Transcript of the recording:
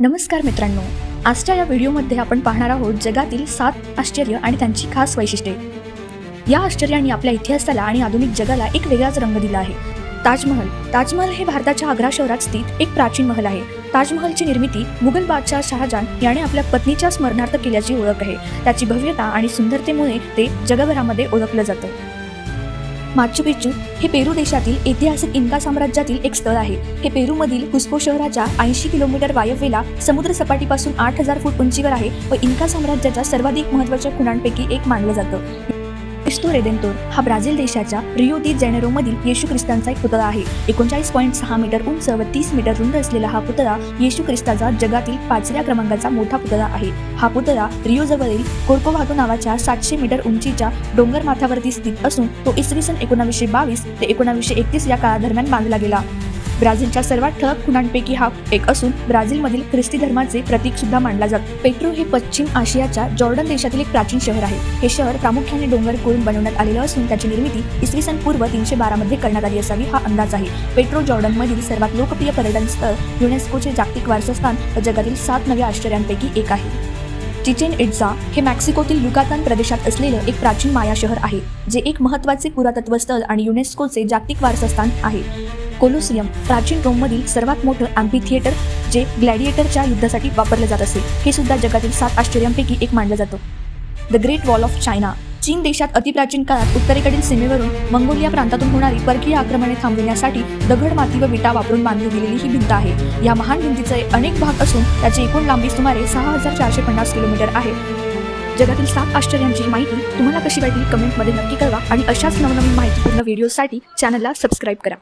नमस्कार मित्रांनो आजच्या या व्हिडिओमध्ये आपण पाहणार आहोत जगातील सात आश्चर्य आणि त्यांची खास वैशिष्ट्ये. या आश्चर्याने आपल्या इतिहासाला आणि आधुनिक जगाला एक वेगळाच रंग दिला आहे. ताजमहल ताजमहल हे भारताच्या आग्रा शहरात स्थित एक प्राचीन महल आहे. ताजमहलची निर्मिती मुघल बादशाह शहाजहान याने आपल्या पत्नीच्या स्मरणार्थ केल्याची ओळख आहे. त्याची भव्यता आणि सुंदरतेमुळे ते जगभरामध्ये ओळखलं जातं. माचू पिच्चू हे पेरू देशातील ऐतिहासिक इन्का साम्राज्यातील एक स्थळ आहे. हे पेरूमधील कुस्को शहराच्या ऐंशी किलोमीटर वायव्येला समुद्र सपाटीपासून आठ हजार फूट उंचीवर आहे व इन्का साम्राज्याच्या सर्वाधिक महत्त्वाच्या खुणांपैकी एक मानलं जातं. क्रिस्तो रेडेंटोर हा ब्राझील देशाच्या रिओ दी जेनेरोमधील येशू ख्रिस्तांचा एक पुतळा आहे. एकोणचाळीस पॉईंट सहा मीटर उंच व तीस मीटर रुंद असलेला हा पुतळा येशू ख्रिस्ताचा जगातील पाचव्या क्रमांकाचा मोठा पुतळा आहे. हा पुतळा रिओजवळील कोर्कोव्हाटो नावाच्या सातशे मीटर उंचीच्या डोंगर माथ्यावरती स्थित असून तो इसवी सन एकोणावीसशे बावीस ते एकोणावीसशे एकतीस या काळादरम्यान बांधला गेला. ब्राझीलच्या सर्वात ठळक खुणांपैकी हा एक असून ब्राझीलमधील ख्रिस्ती धर्माचे प्रतीक सुद्धा मानला जातो. पेट्रो हे पश्चिम आशियाच्या जॉर्डन देशातील एक प्राचीन शहर आहे. हे शहर प्रामुख्याने डोंगर कोरून बनवण्यात आलेलं असून त्याची निर्मिती इसवी सन पूर्व तीनशे बारामध्ये करण्यात आली असावी हा अंदाज आहे. पेट्रो जॉर्डनमधील सर्वात लोकप्रिय पर्यटन स्थळ युनेस्कोचे जागतिक वारसस्थान व जगातील सात नव्या आश्चर्यांपैकी एक आहे. चिचेन इट्झा हे मेक्सिकोतील युकातान प्रदेशात असलेलं एक प्राचीन माया शहर आहे जे एक महत्त्वाचे पुरातत्व स्थळ आणि युनेस्कोचे जागतिक वारसस्थान आहे. कोलोसियम प्राचीन रोममधील सर्वात मोठं अँपी थिएटर जे ग्लॅडिएटरच्या युद्धासाठी वापरलं जात असे हे सुद्धा जगातील सात आश्चर्यांपैकी एक मानलं जातं. The great wall of China Chin देशात अतिप्राचीन काळात उत्तरेकडील सीमेवरून मंगोलिया प्रांतातून होणारी परकीय आक्रमणे थांबविण्यासाठी दगड माती व विटा वापरून बांधली गेलेली ही भिंत आहे. या महान भिंतीचे अनेक भाग असून त्याची एकूण लांबी सुमारे सहा हजार चारशे पन्नास किलोमीटर आहे. जगातील सात आश्चर्यांची माहिती तुम्हाला कशी वाटली? कमेंटमध्ये नक्की कळवा आणि अशाच नवनवीन माहितीपूर्ण व्हिडिओसाठी चॅनलला सबस्क्राईब करा.